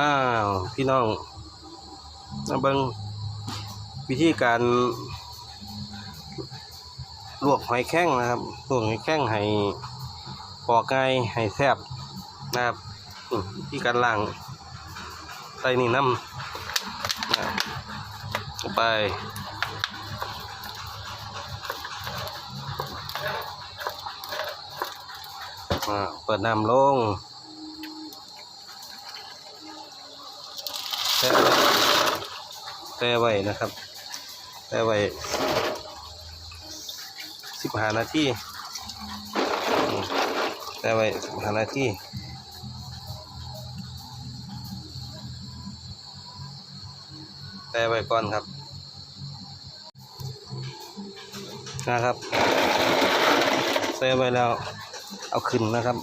อ้าวพี่น้องมาเบิงวิธีการ ลวกหอยแข้งนะครับลวกหอยแข้งให้ปอกไงให้แซบนะครับวิธีการล้างใส่นี่น้ำนะไปอ่าเปิดน้ำลง แช่แช่ไว้นะครับแช่ไว้สิบห้านาทีแช่ไว้สิบห้านาทีแช่ไว้ก่อนครับนะครับแช่ไว้แล้วเอาขึ้นนะครับ